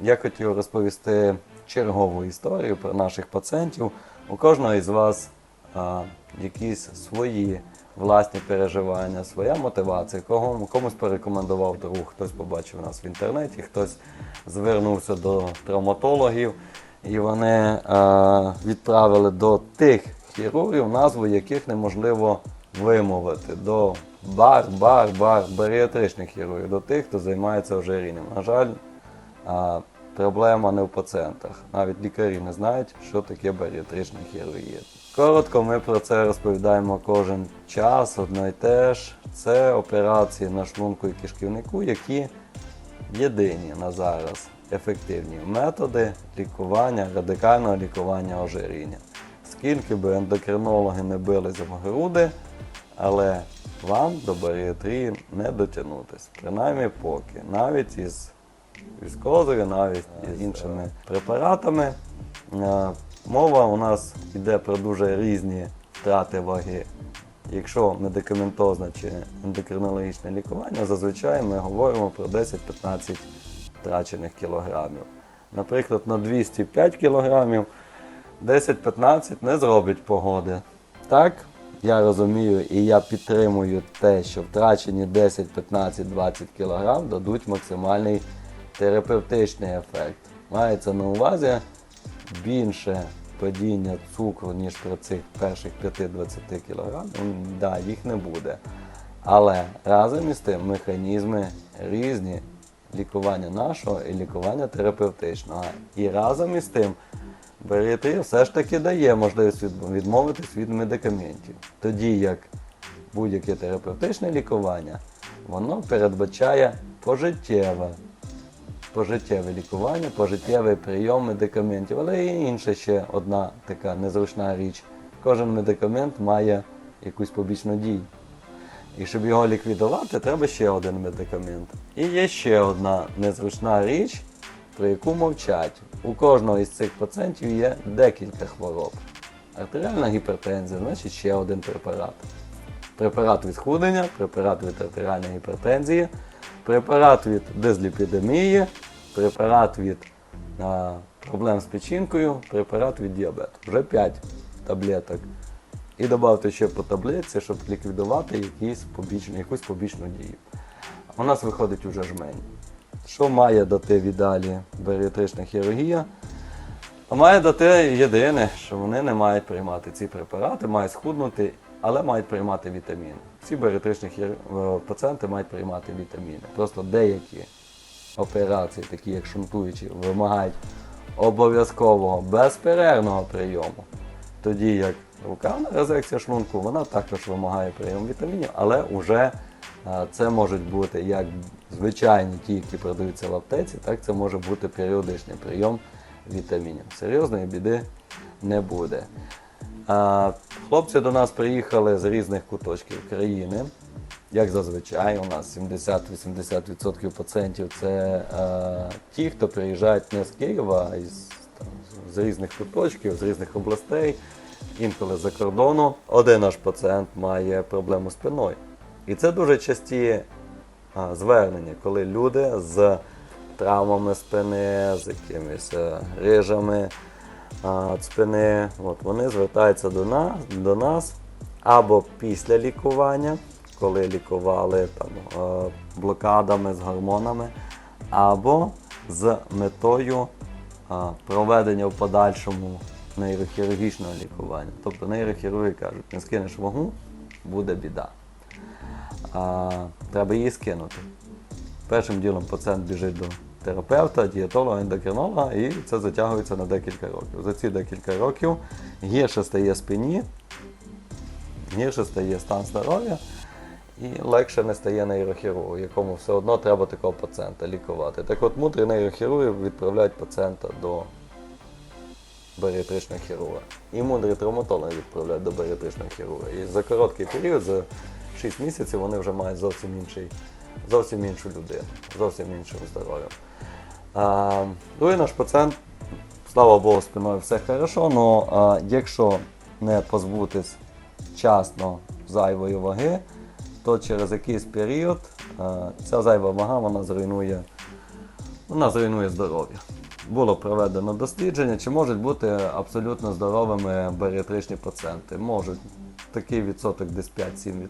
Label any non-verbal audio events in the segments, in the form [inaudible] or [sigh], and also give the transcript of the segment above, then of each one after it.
я хотів розповісти чергову історію про наших пацієнтів. У кожного із вас а, якісь свої власні переживання, своя мотивація. Кого, комусь порекомендував друг, хтось побачив нас в інтернеті, хтось звернувся до травматологів, і вони а, відправили до тих хірургів, назву яких неможливо вимовити. До бар, бар, бар, баріатричних хірургів, до тих, хто займається ожирінням. На жаль, проблема не в пацієнтах. Навіть лікарі не знають, що таке баріатрична хірургія. Коротко ми про це розповідаємо кожен час, одно й те ж. Це операції на шлунку і кишківнику, які єдині на зараз ефективні методи лікування, радикального лікування ожиріння. Скільки би ендокринологи не билися в груди, але вам до баріатрії не дотягнутися. Принаймні поки. Навіть із військовою, навіть із іншими препаратами. Е, Мова у нас йде про дуже різні втрати ваги. Якщо медикаментозне чи ендокринологічне лікування, зазвичай ми говоримо про 10-15 втрачених кілограмів. Наприклад, на 205 кілограмів 10-15 не зробить погоди. Так, я розумію і я підтримую те, що втрачені 10, 15, 20 кг дадуть максимальний терапевтичний ефект. Мається на увазі більше падіння цукру, ніж при цих перших 5-20 кг. Да, їх не буде. Але разом із тим механізми різні лікування нашого і лікування терапевтичного. І разом із тим баріатрія все ж таки дає можливість відмовитись від медикаментів. Тоді як будь-яке терапевтичне лікування, воно передбачає пожиттєве пожиттєве лікування, пожиттєвий прийом медикаментів. Але є інша ще одна така незручна річ. Кожен медикамент має якусь побічну дію. І щоб його ліквідувати, треба ще один медикамент. І є ще одна незручна річ, про яку мовчать. У кожного із цих пацієнтів є декілька хвороб. Артеріальна гіпертензія, значить ще один препарат. Препарат від схудення, препарат від артеріальної гіпертензії, препарат від дизліпідемії, препарат від а, проблем з печінкою, препарат від діабету. Вже 5 таблеток. І додати ще по таблетці, щоб ліквідувати якісь побічні, якусь побічну дію. У нас виходить уже жмень. Що має дати в ідеалі баріатрична хірургія? А має дати єдине, що вони не мають приймати ці препарати, мають схуднути, але мають приймати вітаміни. Всі баріатричні хір- е, пацієнти мають приймати вітаміни. Просто деякі операції, такі як шунтуючі, вимагають обов'язкового безперервного прийому. Тоді як рукавна резекція шлунку, вона також вимагає прийому вітамінів, але вже е, це можуть бути як звичайні ті, які продаються в аптеці, так це може бути періодичний прийом вітамінів. Серйозної біди не буде. Хлопці до нас приїхали з різних куточків країни. Як зазвичай, у нас 70-80% пацієнтів це е, ті, хто приїжджають не з Києва, а із, там, з різних куточків, з різних областей, інколи з-за кордону. Один наш пацієнт має проблему спиною. І це дуже часті а, звернення, коли люди з травмами спини, з якимись е, грижами а, спини, от, вони звертаються до нас, до нас або після лікування, коли лікували там, е, блокадами з гормонами, або з метою проведення в подальшому нейрохірургічного лікування. Тобто нейрохірурги кажуть, не скинеш вагу, буде біда. А, треба її скинути. Першим ділом пацієнт біжить до терапевта, дієтолога, ендокринолога, і це затягується на декілька років. За ці декілька років гірше стає спині, гірше стає стан здоров'я і легше не стає нейрохірургу, якому все одно треба такого пацієнта лікувати. Так от мудрі нейрохірурги відправляють пацієнта до баріатричного хірурга. І мудрі травматологи відправляють до баріатричного хірурга. І за короткий період, за 6 місяців, вони вже мають зовсім інший, зовсім іншу людину, зовсім іншим здоров'ям. Другий наш пацієнт, слава Богу, спиною все хорошо, але якщо не позбутись вчасно зайвої ваги, то через якийсь період ця зайва вага вона зруйнує ну, вона зруйнує здоров'я. Було проведено дослідження, чи можуть бути абсолютно здоровими баріатричні пацієнти. Можуть. Такий відсоток десь 5-7%,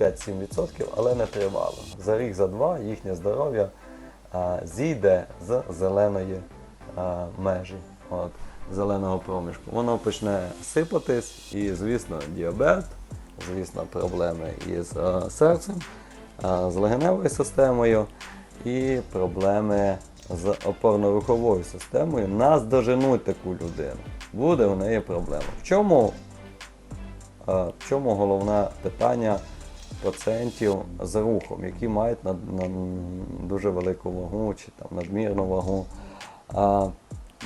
5-7%, але не тривало. За рік, за два їхнє здоров'я зійде з зеленої а, межі, от, зеленого проміжку. Воно почне сипатись, і, звісно, діабет, звісно, проблеми із а, серцем, а, з легеневою системою і проблеми з опорно-руховою системою. Нас доженуть таку людину. Буде в неї проблема. В чому Е, В чому головне питання пацієнтів з рухом, які мають над, над- дуже велику вагу чи там надмірну вагу? А,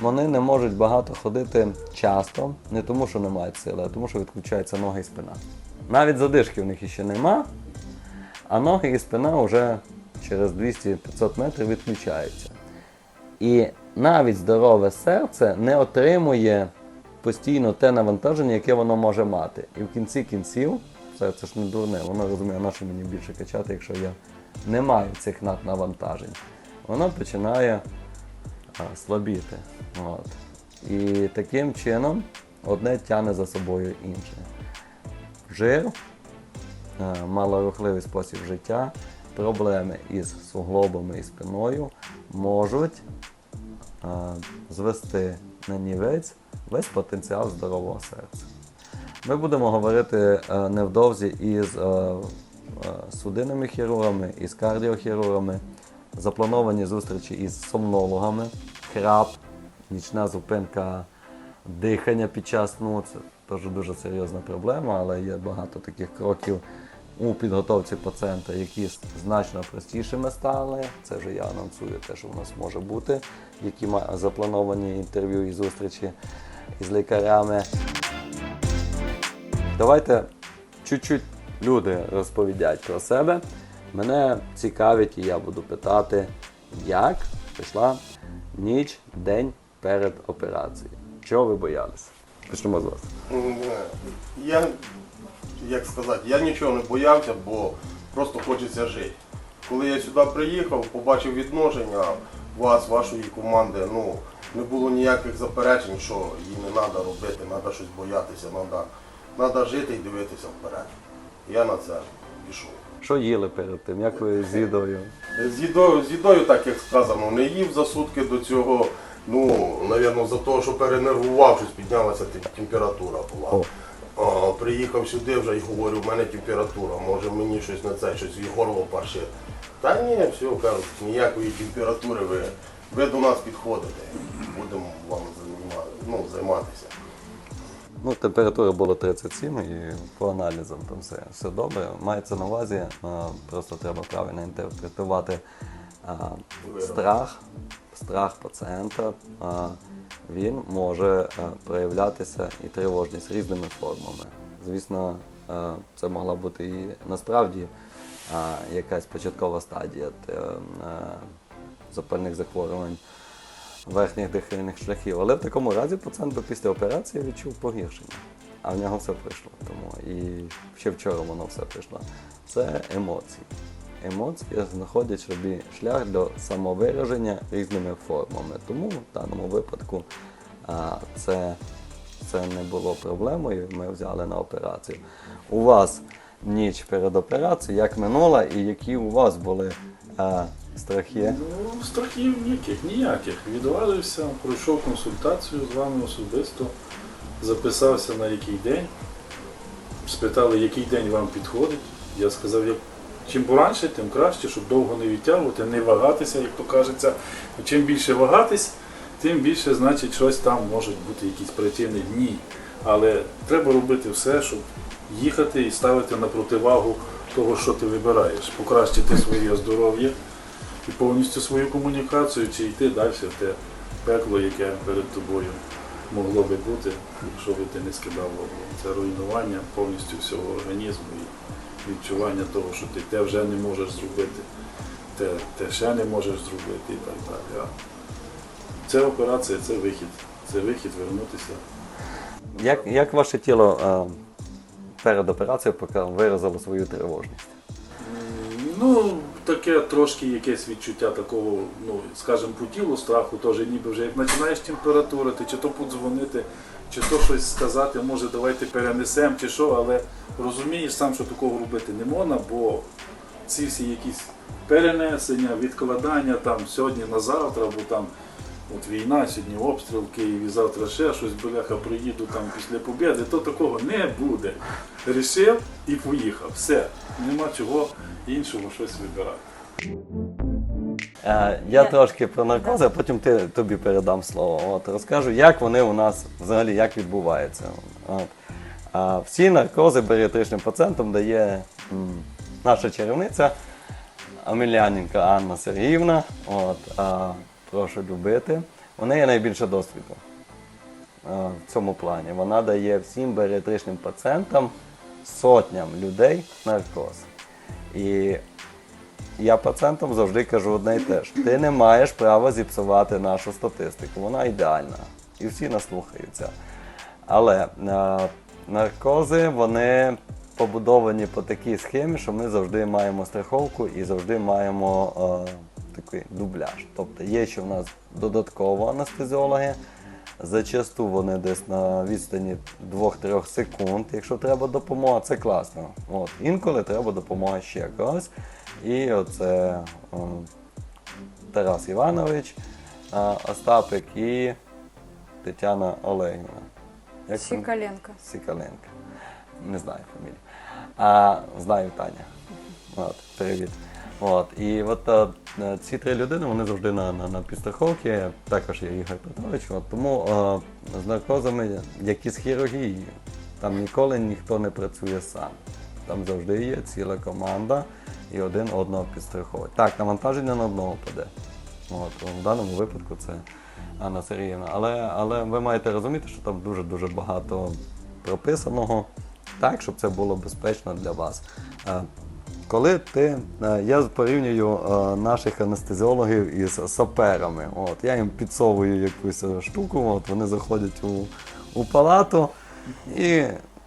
Вони не можуть багато ходити часто, не тому, що не мають сили, а тому, що відключаються ноги і спина. Навіть задишки в них іще нема, а ноги і спина вже через 200-500 метрів відключаються. І навіть здорове серце не отримує постійно те навантаження, яке воно може мати. І в кінці кінців, серце ж не дурне, воно розуміє, на що мені більше качати, якщо я не маю цих наднавантажень. Воно починає а, слабіти. От. І таким чином одне тягне за собою інше. Жир, е, малорухливий спосіб життя, проблеми із суглобами і спиною можуть е, звести на нівець весь потенціал здорового серця. Ми будемо говорити е, невдовзі із судинними хірургами, із кардіохірургами, заплановані зустрічі із сомнологами, храп, нічна зупинка дихання під час. Це теж дуже серйозна проблема, але є багато таких кроків у підготовці пацієнта, які значно простішими стали. Це вже я анонсую те, що в нас може бути, які заплановані інтерв'ю і зустрічі із лікарями. Давайте чуть-чуть люди розповідять про себе. Мене цікавить, і я буду питати, як пішла ніч, день перед операцією. Чого ви боялися? Почнемо з вас. Я, як сказати, я нічого не боявся, бо просто хочеться жити. Коли я сюди приїхав, побачив відношення вас, вашої команди, ну, не було ніяких заперечень, що їй не треба робити, треба щось боятися, треба, треба жити і дивитися вперед. Я на це пішов. Що їли перед тим? Як ви з їдою? З їдою, з їдою, так як сказано, не їв за сутки до цього. Ну, напевно, за те, що перенервував, щось піднялася температура була. А, приїхав сюди вже і говорю, в мене температура, може мені щось на це, щось і горло паршить. Та ні, все, кажуть, ніякої температури ви, ви до нас підходите. Будемо вам займати, ну, займатися. Ну, температура була 37 і по аналізам там все, все добре. Мається на увазі, просто треба правильно інтерпретувати е, страх, страх пацієнта. Він може е, проявлятися і тривожність різними формами. Звісно, е, це могла бути і насправді е, якась початкова стадія запальних захворювань верхніх дихальних шляхів. Але в такому разі пацієнт після операції відчув погіршення. А в нього все пройшло. Тому і ще вчора воно все пройшло. Це емоції. Емоції знаходять собі шлях до самовираження різними формами. Тому в даному випадку а, це, це не було проблемою. Ми взяли на операцію. У вас ніч перед операцією, як минула, і які у вас були а, страхи? Ну, страхів ніяких, ніяких. Відважився, пройшов консультацію з вами особисто, записався на який день. Спитали, який день вам підходить. Я сказав, як чим поранше, тим краще, щоб довго не відтягувати, не вагатися, як то кажеться. Чим більше вагатись, тим більше, значить, щось там можуть бути якісь причини дні. Але треба робити все, щоб їхати і ставити на противагу того, що ти вибираєш, покращити своє здоров'я і повністю свою комунікацію, чи йти далі в те пекло, яке перед тобою могло би бути, якщо би ти не скидав вогонь. Це руйнування повністю всього організму відчування того, що ти те вже не можеш зробити, те, те ще не можеш зробити і так далі. Це операція, це вихід. Це вихід вернутися. Як, як ваше тіло е, перед операцією виразило свою тривожність? Ну, таке трошки якесь відчуття такого, ну, скажімо, по тілу страху, теж ніби вже як починаєш температурити, чи то подзвонити, чи то щось сказати, може давайте перенесемо, чи що, але розумієш сам, що такого робити не можна, бо ці всі якісь перенесення, відкладання там сьогодні на завтра, або там от війна, сьогодні обстріл в Києві, завтра ще щось, бляха, приїду там після побєди, то такого не буде. Рішив і поїхав. Все. Нема чого іншого щось вибирати. Е, Я трошки про наркози, а потім ти, тобі передам слово. От, розкажу, як вони у нас взагалі як відбуваються. От. А, всі наркози баріатричним пацієнтам дає м, наша чарівниця Амеляненка Анна Сергіївна. От, а, прошу любити. У неї найбільше досвіду е, в цьому плані. Вона дає всім баріатричним пацієнтам, сотням людей наркоз. І я пацієнтам завжди кажу одне й те ж. Ти не маєш права зіпсувати нашу статистику. Вона ідеальна. І всі нас слухаються. Але е, наркози вони побудовані по такій схемі, що ми завжди маємо страховку і завжди маємо е, такий дубляж. Тобто є ще в нас додатково анестезіологи. Зачасту вони десь на відстані 2-3 секунд. Якщо треба допомога, це класно. От. Інколи треба допомога ще когось. І оце о, Тарас Іванович, а, Остапик і Тетяна Олегівна. Як Сікаленко. Сікаленко. Не знаю фамілію. А знаю Таня. От, привіт. От, і от е, е, ці три людини вони завжди на, на, на підстраховці, також є Ігор Петрович. От, тому е, з наркозами, як і з хірургією, там ніколи ніхто не працює сам. Там завжди є ціла команда і один одного підстраховує. Так, навантаження на одного паде. От, в даному випадку це Анна Сергіївна. Але, але ви маєте розуміти, що там дуже-дуже багато прописаного так, щоб це було безпечно для вас. Коли ти, е, я порівнюю е, наших анестезіологів із саперами. От, я їм підсовую якусь е, штуку, от, вони заходять у, у палату і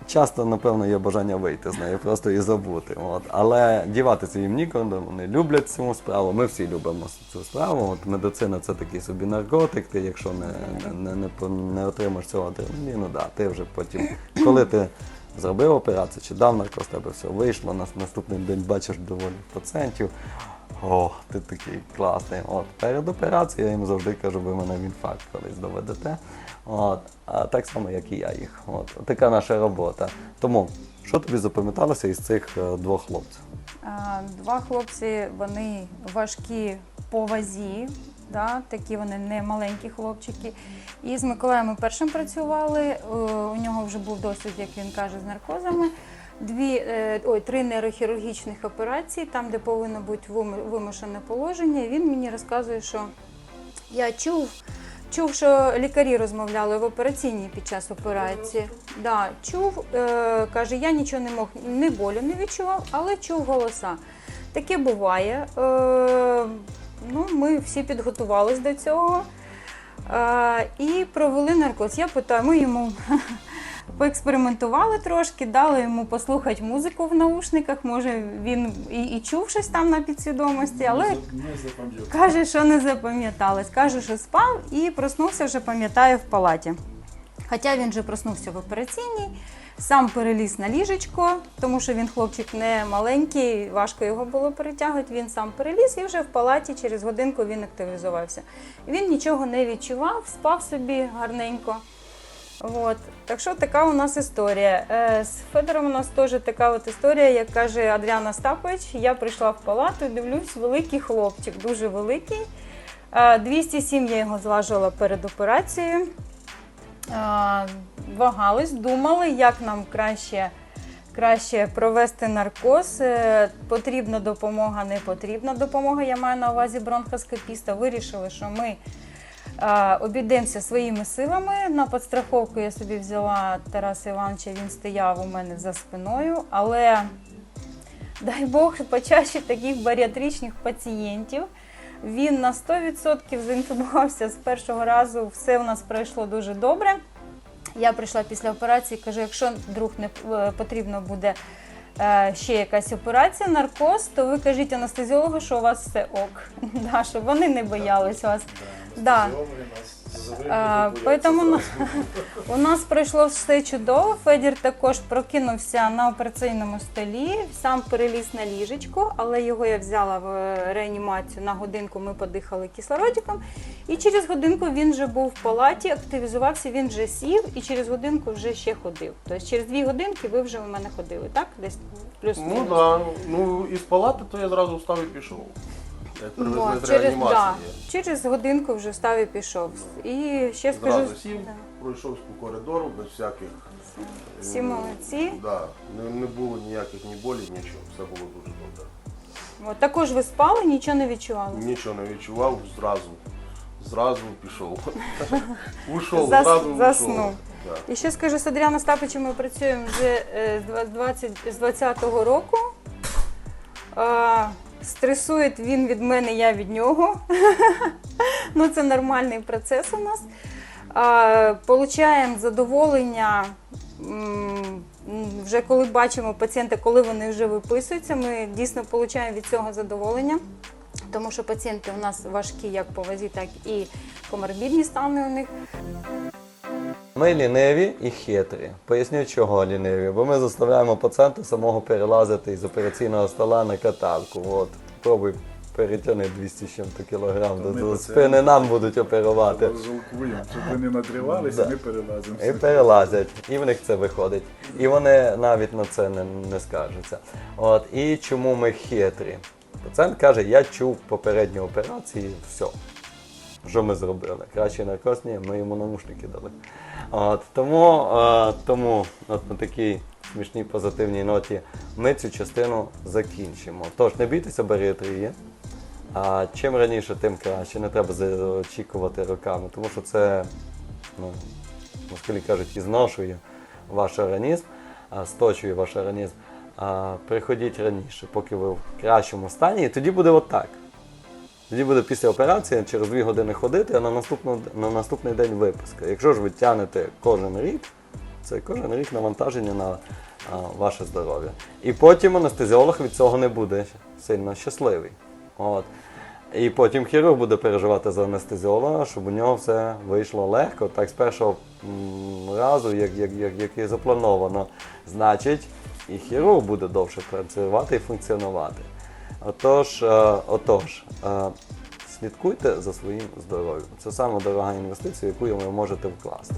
часто, напевно, є бажання вийти з неї, просто і забути. От. Але діватися їм нікуди, вони люблять цю справу. Ми всі любимо цю справу. От медицина це такий собі наркотик. Ти, якщо не, не, не, по- не отримаєш цього адреналіну, да, ти вже потім, коли ти зробив операцію чи дав наркоз, тебе все вийшло, на наступний день бачиш доволі пацієнтів. О, ти такий класний. От перед операцією я їм завжди кажу, ви мене в інфаркт колись доведете. От, а так само, як і я їх. От така наша робота. Тому, що тобі запам'яталося із цих е, двох хлопців? Два хлопці, вони важкі по вазі, да, такі вони не маленькі хлопчики. І з Миколаєм першим працювали. е, У нього вже був досвід, як він каже, з наркозами. Дві, е, ой, три нейрохірургічних операції, там, де повинно бути вимушене положення. Він мені розказує, що я чув, чув, що лікарі розмовляли в операційній під час операції. Да, чув, е, каже, я нічого не мог, ні болю не відчував, але чув голоса. Таке буває. Ну, ми всі підготувалися до цього. Е, і провели наркоз. Я питаю, ми йому [laughs] поекспериментували трошки, дали йому послухати музику в наушниках. Може, він і, і чув щось там на підсвідомості, але Не запам'ятав. Каже, що не запам'яталось. Каже, що спав і проснувся вже, пам'ятає, в палаті. Хоча він вже проснувся в операційній, сам переліз на ліжечко, тому що він хлопчик не маленький, важко його було перетягувати. Він сам переліз і вже в палаті через годинку він активізувався. Він нічого не відчував, спав собі гарненько. От. Так що така у нас історія. Е, з Федором у нас теж така от історія, як каже Адріан Остапович. Я прийшла в палату дивлюсь, великий хлопчик, дуже великий. Е, 207 я його зважила перед операцією. Вагались, думали, як нам краще, краще провести наркоз. Е, Потрібна допомога, не потрібна допомога. Я маю на увазі бронхоскопіста. Вирішили, що ми е, обійдемося своїми силами. На підстраховку я собі взяла Тараса Івановича, він стояв у мене за спиною, але дай Бог почаще таких баріатричних пацієнтів. Він на 100% заінтубувався з першого разу, все у нас пройшло дуже добре. Я прийшла після операції, кажу, якщо вдруг не е, потрібно буде е, ще якась операція, наркоз, то ви кажіть анестезіологу, що у вас все ок. [laughs] Да, щоб вони не боялись вас. Да. А, поэтому [laughs] у нас пройшло все чудово. Федір також прокинувся на операційному столі, сам переліз на ліжечко, але його я взяла в е, реанімацію на годинку. Ми подихали кислородиком. І через годинку він вже був в палаті, активізувався, він вже сів і через годинку вже ще ходив. Тобто через дві годинки ви вже у мене ходили, так? Десь плюс Ну так, да. ну із палати то я зразу встав і пішов. Як привезли Вот, з через, реанімації. да, через годинку вже встав і пішов. І ще скажу, Зразу сів, да, пройшов по коридору без всяких. всі е, молодці. Да, не, не було ніяких ні болі, нічого. Все було дуже добре. От, також ви спали, нічого не відчували. Нічого не відчував, зразу. Зразу пішов. [laughs] Ушов, Зас- зразу заснув. ушов. Да. І ще скажу, з Адріаном Стапичем ми працюємо вже е, з два- 20, з 20-го року. Е, Стресує він від мене, я від нього. [laughs] ну, це нормальний процес у нас. Получаємо задоволення. Вже коли бачимо пацієнта, коли вони вже виписуються, ми дійсно отримуємо від цього задоволення. Тому що пацієнти у нас важкі як по вазі, так і коморбідні стани у них. Ми ліниві і хитрі. Поясню, чого ліниві. Бо ми заставляємо пацієнта самого перелазити із операційного стола на каталку. От, пробуй перетягни 200 з чим-то кілограм до, спини нам будуть оперувати. Жалкуємо, щоб ви не надривалися, Да. ми перелазимо. І перелазять, і в них це виходить. І вони навіть на це не, не скаржаться. От, і чому ми хитрі? Пацієнт каже, я чув попередню операцію, все. Що ми зробили? Краще наркоз, ні, ми йому наушники дали. От, тому, е, тому от на такій смішній позитивній ноті ми цю частину закінчимо. Тож не бійтеся баріатрії. А чим раніше, тим краще. Не треба очікувати роками, тому що це, ну, москалі кажуть, ізношує ваш організм, сточує ваш організм. А, приходіть раніше, поки ви в кращому стані, і тоді буде отак. Тоді буде після операції через 2 години ходити, а на, наступну, на наступний день виписка. Якщо ж ви тягнете кожен рік, це кожен рік навантаження на а, ваше здоров'я. І потім анестезіолог від цього не буде сильно щасливий. От. І потім хірург буде переживати за анестезіолога, щоб у нього все вийшло легко, так з першого разу, як, як, як, як і заплановано. Значить, і хірург буде довше працювати і функціонувати. Отож, е, отож е, слідкуйте за своїм здоров'ям. Це саме дорога інвестиція, яку ви можете вкласти.